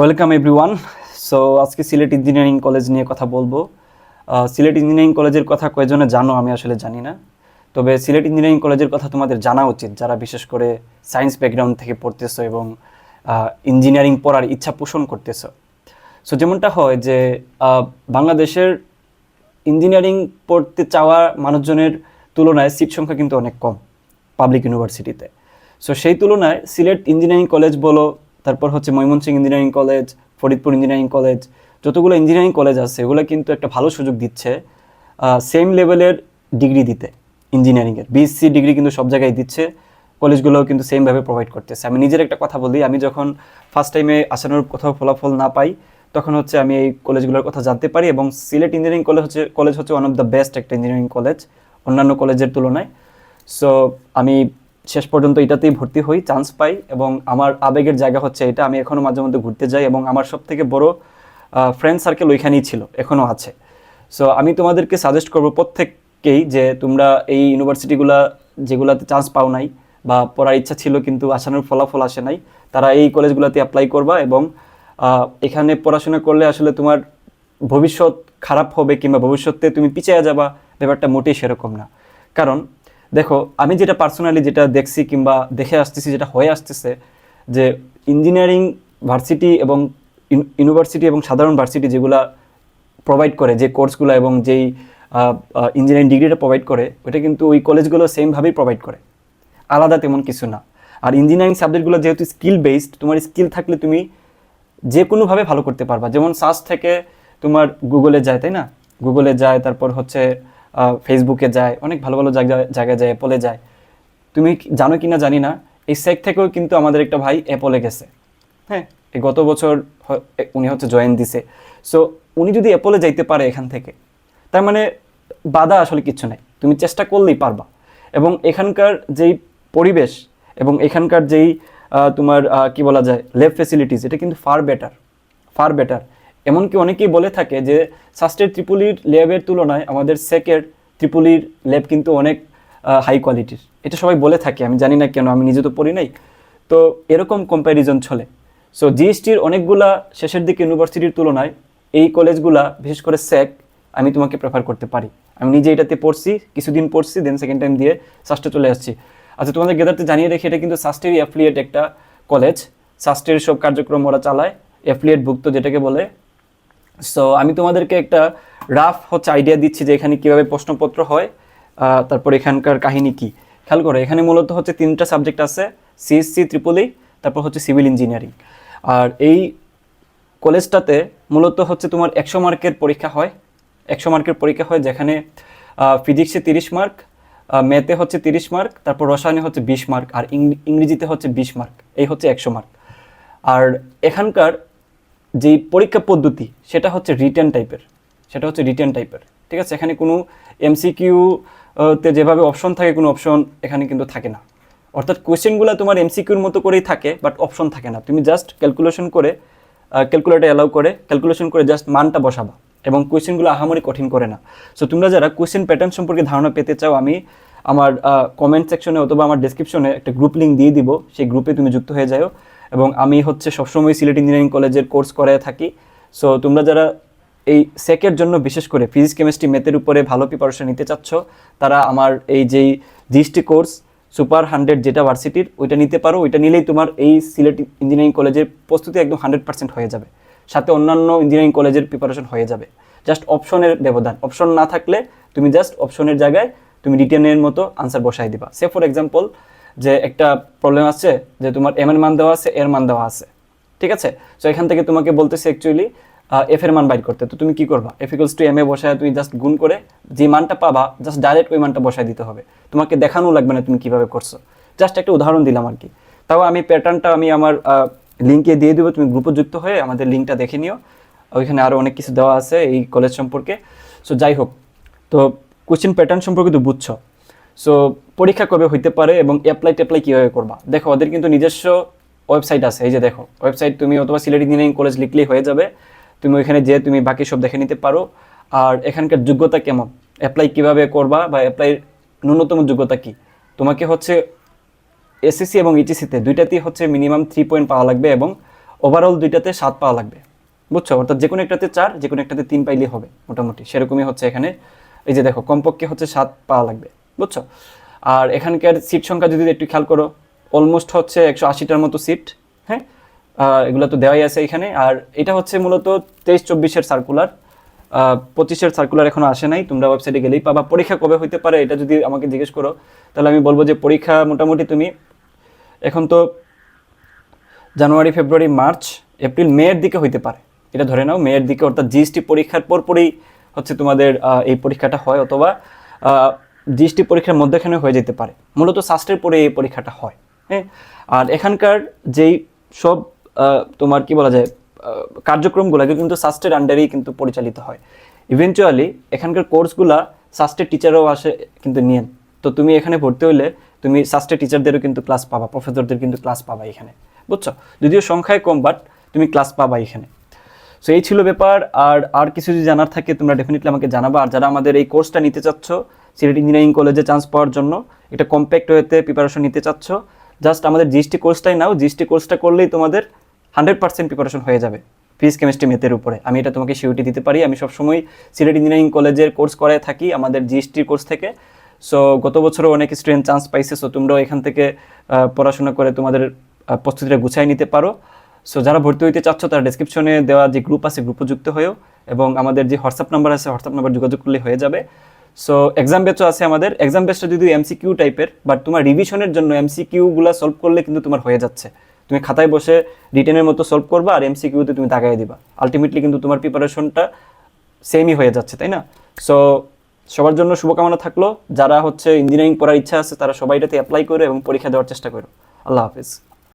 Welcome everyone so আজকে Sylhet engineering college নিয়ে কথা বলব। সিলেট ইঞ্জিনিয়ারিং কলেজের কথা কয়জনে জানো আমি আসলে জানি না। তবে সিলেট ইঞ্জিনিয়ারিং কলেজের কথা তোমাদের জানা উচিত, যারা বিশেষ করে সায়েন্স ব্যাকগ্রাউন্ড থেকে পড়তেছো এবং ইঞ্জিনিয়ারিং পড়ার ইচ্ছা পোষণ করতেছো। সো যেমনটা হয় যে বাংলাদেশের ইঞ্জিনিয়ারিং পড়তে চাওয়া মানুষজনের তুলনায় সিট সংখ্যা কিন্তু অনেক কম পাবলিক ইউনিভার্সিটিতে সো সেই তুলনায় সিলেট ইঞ্জিনিয়ারিং কলেজ বলো তারপর হচ্ছে Mymensingh engineering college, Faridpur engineering college, যতগুলো ইঞ্জিনিয়ারিং কলেজ আছে এগুলো কিন্তু একটা ভালো সুযোগ দিচ্ছে সেম লেভেলের ডিগ্রি দিতে, ইঞ্জিনিয়ারিংয়ের। বিএসসি ডিগ্রি কিন্তু সব জায়গায় দিচ্ছে, কলেজগুলোও কিন্তু সেমভাবে প্রোভাইড করতেছে। আমি নিজের একটা কথা বলি, আমি যখন ফার্স্ট টাইমে আসানোর কোথাও ফলাফল না পাই, তখন হচ্ছে আমি এই কলেজগুলোর কথা জানতে পারি এবং সিলেট ইঞ্জিনিয়ারিং কলেজ হচ্ছে কলেজ হচ্ছে ওয়ান অফ দ্য বেস্ট একটা ইঞ্জিনিয়ারিং কলেজ অন্যান্য কলেজের তুলনায়। সো আমি শেষ পর্যন্ত এটাতেই ভর্তি হই চান্স পাই এবং আমার আবেগের জায়গা হচ্ছে এটা। আমি এখনও মাঝে মধ্যে ঘুরতে যাই এবং আমার সব থেকে বড় ফ্রেন্ড সার্কেল ওইখানেই ছিল, এখনও আছে। সো আমি তোমাদেরকে সাজেস্ট করব প্রত্যেককেই যে তোমরা এই ইউনিভার্সিটিগুলা যেগুলাতে চান্স পাও নাই বা পড়ার ইচ্ছা ছিল কিন্তু আসানোর ফলাফল আসে নাই, তারা এই কলেজগুলোতে অ্যাপ্লাই করবা এবং এখানে পড়াশোনা করলে আসলে তোমার ভবিষ্যৎ খারাপ হবে কিংবা ভবিষ্যতে তুমি পিছিয়ে যাবা, ব্যাপারটা মোটেই সেরকম না। কারণ দেখো, আমি যেটা পার্সোনালি যেটা দেখছি কিংবা দেখে আসতেছি, যেটা হয়ে আসতেছে, যে ইঞ্জিনিয়ারিং ভার্সিটি এবং ইউনিভার্সিটি এবং সাধারণ ভার্সিটি যেগুলা প্রোভাইড করে, যে কোর্সগুলো এবং যেই ইঞ্জিনিয়ারিং ডিগ্রিটা প্রোভাইড করে, ওইটা কিন্তু ওই কলেজগুলো সেমভাবেই প্রোভাইড করে। আলাদা তেমন কিছু না। আর ইঞ্জিনিয়ারিং সাবজেক্টগুলো যেহেতু স্কিল বেসড তোমার স্কিল থাকলে তুমি যে কোনোভাবে ভালো করতে পারবা। যেমন সার্চ থেকে তোমার গুগলে যায়, তাই না? গুগলে যায়, তারপর হচ্ছে ফেসবুকে যায় অনেক ভালো ভালো জায়গায় জায়গায় যায় অ্যাপলে যায়। তুমি জানো কি না জানি না এই সেক থেকেও কিন্তু আমাদের একটা ভাই অ্যাপলে গেছে। হ্যাঁ। এই গত বছর উনি হচ্ছে জয়েন দিছে। সো উনি যদি অ্যাপলে যাইতে পারে এখান থেকে তার মানে বাধা আসলে কিছু নাই। তুমি চেষ্টা করলেই পারবা। এবং এখানকার যেই পরিবেশ এবং এখানকার যেই তোমার কি বলা যায় ল্যাব ফেসিলিটিস এটা কিন্তু ফার বেটার ফার বেটার এমনকি অনেকেই বলে থাকে যে সাস্টের ত্রিপুলির ল্যাবের তুলনায় আমাদের সেকের ত্রিপুলির ল্যাব কিন্তু অনেক হাই কোয়ালিটির এটা সবাই বলে থাকে, আমি জানি না কেন, আমি নিজে তো পড়ি নাই। তো এরকম কম্প্যারিজন চলে। সো জিএসটির অনেকগুলা শেষের দিকে ইউনিভার্সিটির তুলনায় এই কলেজগুলা বিশেষ করে স্যাক আমি তোমাকে প্রেফার করতে পারি। আমি নিজে এটাতে পড়ছি, কিছুদিন পড়ছি দেন সেকেন্ড টাইম দিয়ে সাস্টে চলে আসছি। আচ্ছা তোমাদের গেদারতে জানিয়ে রেখে এটা কিন্তু সাস্টেরই অ্যাফিলিয়েট একটা কলেজ সাস্টের সব কার্যক্রম ওরা চালায় অ্যাফিলিয়েট ভুক্ত যেটাকে বলে সো আমি তোমাদেরকে একটা রাফ হচ্ছে আইডিয়া দিচ্ছি যে এখানে কীভাবে প্রশ্নপত্র হয় তারপর এখানকার কাহিনী কি। খেয়াল করো, এখানে মূলত হচ্ছে তিনটা সাবজেক্ট আছে সিএসসি ত্রিপলি তারপর হচ্ছে সিভিল ইঞ্জিনিয়ারিং আর এই কলেজটাতে মূলত হচ্ছে তোমার একশো মার্কের পরীক্ষা হয়। একশো মার্কের পরীক্ষা হয় যেখানে ফিজিক্সে তিরিশ মার্ক ম্যাথে হচ্ছে তিরিশ মার্ক, তারপর রসায়নে হচ্ছে বিশ মার্ক, আর ইংরেজিতে হচ্ছে বিশ মার্ক। এই হচ্ছে একশো মার্ক। আর এখানকার যেই পরীক্ষা পদ্ধতি, সেটা হচ্ছে রিটেন টাইপের সেটা হচ্ছে রিটেন টাইপের ঠিক আছে? এখানে কোনো এমসিকিউ তে যেভাবে অপশন থাকে, কোনো অপশন এখানে কিন্তু থাকে না। অর্থাৎ কোয়েশ্চেনগুলো তোমার এমসিকিউর মতো করেই থাকে বাট অপশন থাকে না। তুমি জাস্ট ক্যালকুলেশন করে ক্যালকুলেটার অ্যালাউ করে ক্যালকুলেশন করে জাস্ট মানটা বসাবা এবং কোয়েশ্চেনগুলো আহামরি কঠিন করে না। সো তোমরা যারা কোয়েশ্চেন প্যাটার্ন সম্পর্কে ধারণা পেতে চাও, আমি আমার কমেন্ট সেকশনে অথবা আমার ডিসক্রিপশনে একটা গ্রুপ লিঙ্ক দিয়ে দিব। সেই গ্রুপে তুমি যুক্ত হয়ে যাও। এবং আমি হচ্ছে সবসময় সিলেট ইঞ্জিনিয়ারিং কলেজের কোর্স করে থাকি। সো তোমরা যারা এই সেকের জন্য বিশেষ করে ফিজিক্স কেমিস্ট্রি ম্যাথের উপরে ভালো প্রিপারেশন নিতে চাচ্ছ, তারা আমার এই যেই জিএসটি কোর্স সুপার হান্ড্রেড যেটা ভার্সিটির ওইটা নিতে পারো। ওইটা নিলেই তোমার এই সিলেট ইঞ্জিনিয়ারিং কলেজের প্রস্তুতি একদম হান্ড্রেড পার্সেন্ট হয়ে যাবে। সাথে অন্যান্য ইঞ্জিনিয়ারিং কলেজের প্রিপারেশন হয়ে যাবে। জাস্ট অপশনের ব্যবধান। অপশন না থাকলে তুমি জাস্ট অপশনের জায়গায় তুমি রিটেনের মতো আনসার বসাই দিবা। সে ফর এক্সাম্পল যে একটা প্রবলেম আছে, যে তোমার এম এর মান দেওয়া আছে, এর মান দেওয়া আছে। ঠিক আছে? সো এখান থেকে তোমাকে বলতেছে অ্যাকচুয়ালি এফ এর মান বাইর করতে। তো তুমি কি করবা? F equals to M A বসায় তুমি জাস্ট গুণ করে যে মানটা পাবা জাস্ট ডাইরেক্ট ওই মানটা বসায় দিতে হবে। তোমাকে দেখানো লাগবে না তুমি কীভাবে করছ। জাস্ট একটা উদাহরণ দিলাম আর কি তাও আমি প্যাটার্নটা আমি আমার লিঙ্কে দিয়ে দেবো। তুমি গ্রুপে যুক্ত হয়ে আমাদের লিঙ্কটা দেখে নিও। ওইখানে আরও অনেক কিছু দেওয়া আছে এই কলেজ সম্পর্কে। সো যাই হোক। তো কোশ্চেন প্যাটার্ন সম্পর্কে তো বুঝছ। সো পরীক্ষা কবে হইতে পারে এবং অ্যাপ্লাই ট্যাপ্লাই কীভাবে করবা? দেখো, ওদের কিন্তু নিজস্ব ওয়েবসাইট আছে, এই যে দেখো ওয়েবসাইট তুমি অথবা সিলেট ইঞ্জিনিয়ারিং কলেজ লিখলেই হয়ে যাবে। তুমি ওইখানে যেয়ে তুমি বাকি সব দেখে নিতে পারো। আর এখানকার যোগ্যতা কেমন? অ্যাপ্লাই কীভাবে করবা বা অ্যাপ্লাই ন্যূনতম যোগ্যতা কি? তোমাকে হচ্ছে এসএসসি এবং ইটিসিতে দুইটাতেই হচ্ছে মিনিমাম থ্রি পয়েন্ট পাওয়া লাগবে এবং ওভারঅল দুইটাতে সাত পাওয়া লাগবে। বুঝছ? অর্থাৎ যে কোনো একটাতে চার, যে কোনো একটাতে তিন পাইলেই হবে, মোটামুটি। সেরকমই হচ্ছে এখানে। এই যে দেখো, কমপক্ষে হচ্ছে সাত পাওয়া লাগবে। বুঝছ? আর এখানকার সিট সংখ্যা যদি একটু খেয়াল করো অলমোস্ট হচ্ছে একশো আশিটার মতো সিট হ্যাঁ? এগুলো তো দেওয়াই আছে এখানে। আর এটা হচ্ছে মূলত তেইশ চব্বিশের সার্কুলার পঁচিশের সার্কুলার এখনও আসে নাই, তোমরা ওয়েবসাইটে গেলেই পাবা। পরীক্ষা কবে হইতে পারে এটা যদি আমাকে জিজ্ঞেস করো, তাহলে আমি বলব যে পরীক্ষা মোটামুটি তুমি এখন তো জানুয়ারি, ফেব্রুয়ারি, মার্চ, এপ্রিল মেয়ের দিকে হইতে পারে। এটা ধরে নাও মেয়ের দিকে, অর্থাৎ জিএসটি পরীক্ষার পরপরই হচ্ছে তোমাদের এই পরীক্ষাটা হয় অথবা জিএসটি পরীক্ষার মধ্যেখানে হয়ে যেতে পারে। মূলত সাস্টের পরে এই পরীক্ষাটা হয় হ্যাঁ? আর এখানকার যেই সব তোমার কি বলা যায় আহ, কার্যক্রমগুলো এগুলো কিন্তু সাস্টের আন্ডারেই কিন্তু পরিচালিত হয়। ইভেনচুয়ালি এখানকার কোর্সগুলা সাস্টের টিচারও আসে কিন্তু নিয়েন তো তুমি এখানে ভর্তি হইলে তুমি সাস্টের টিচারদেরও কিন্তু ক্লাস পাবা প্রফেসরদের কিন্তু ক্লাস পাবা এখানে বুঝছ? যদিও সংখ্যায় কম বাট তুমি ক্লাস পাবা এখানে। সো এই ছিল ব্যাপার আর আর কিছু যদি জানার থাকে তোমরা ডেফিনেটলি আমাকে জানাবা। আর যারা আমাদের এই কোর্সটা নিতে চাচ্ছ সিলেট ইঞ্জিনিয়ারিং কলেজে চান্স পাওয়ার জন্য। এটা কম্প্যাক্ট ওয়েতে প্রিপারেশন নিতে চাচ্ছ। জাস্ট আমাদের জিএসটি কোর্সটাই নাও। জিএসটি কোর্সটা করলেই তোমাদের হান্ড্রেড পার্সেন্ট প্রিপারেশন হয়ে যাবে। ফিজিক্স কেমিস্ট্রি মেথের উপরে। আমি এটা তোমাকে সিউটি দিতে পারি। আমি সবসময় সিলেট ইঞ্জিনিয়ারিং কলেজের কোর্স করায় থাকি আমাদের জিএসটির কোর্স থেকে। সো গত বছরও অনেক স্টুডেন্ট চান্স পাইছে। সো তোমরাও এখান থেকে পড়াশোনা করে তোমাদের প্রস্তুতিটা গুছাই নিতে পারো। সো যারা ভর্তি হইতে চাচ্ছ, তারা ডিসক্রিপশনে দেওয়া যে গ্রুপ আছে গ্রুপে যুক্ত হয়েও। এবং আমাদের যে হোয়াটসঅ্যাপ নাম্বার আছে হোয়াটসঅ্যাপ নাম্বার যোগাযোগ করলে হয়ে যাবে। সো এক্সাম বেচও আছে আমাদের। এক্সাম বেচটা যদি এমসিকিউ টাইপের বাট তোমার রিভিশনের জন্য এমসিকিউগুলো সলভ করলে কিন্তু তোমার হয়ে যাচ্ছে। তুমি খাতায় বসে রিটেনের মতো সলভ করবা আর এমসিকিউতে তুমি দাগাই দিবা। আলটিমেটলি কিন্তু তোমার প্রিপারেশনটা সেমই হয়ে যাচ্ছে, তাই না? সো সবার জন্য শুভকামনা থাকল। যারা হচ্ছে ইঞ্জিনিয়ারিং পড়ার ইচ্ছা আছে, তারা সবাই এটাতে অ্যাপ্লাই করো এবং পরীক্ষা দেওয়ার চেষ্টা করো। আল্লাহ হাফিজ।